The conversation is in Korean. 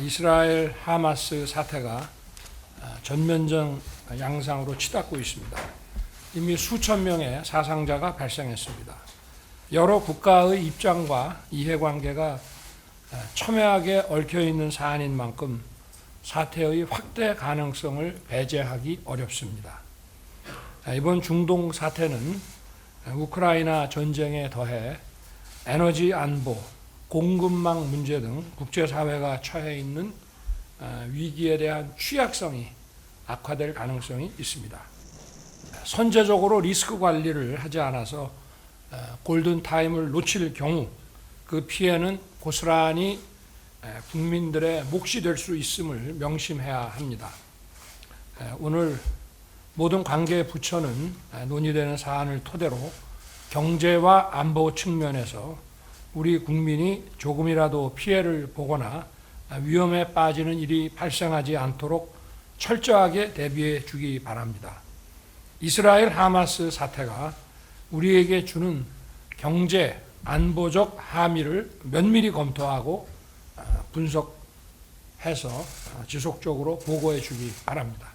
이스라엘 하마스 사태가 아, 전면전 양상으로 치닫고 있습니다. 이미 수천 명의 사상자가 발생했습니다. 여러 국가의 입장과 이해관계가 아, 첨예하게 얽혀 있는 사안인 만큼 사태의 확대 가능성을 배제하기 어렵습니다. 아, 이번 중동 사태는 우크라이나 전쟁에 더해 에너지 안보, 공급망 문제 등 국제사회가 처해 있는 아, 위기에 대한 취약성이 악화될 가능성이 있습니다. 선제적으로 리스크 관리를 하지 않아서 아, 골든 타임을 놓칠 경우 그 피해는 고스란히 에, 국민들의 몫이 될 수 있음을 명심해야 합니다. 에, 오늘 모든 관계 부처는 에, 논의되는 사안을 토대로 경제와 안보 측면에서 우리 국민이 조금이라도 피해를 보거나 위험에 빠지는 일이 발생하지 않도록 철저하게 대비해 주기 바랍니다. 이스라엘 하마스 사태가 우리에게 주는 경제 안보적 함의를 면밀히 검토하고 아, 분석해서 아, 지속적으로 보고해 주기 바랍니다.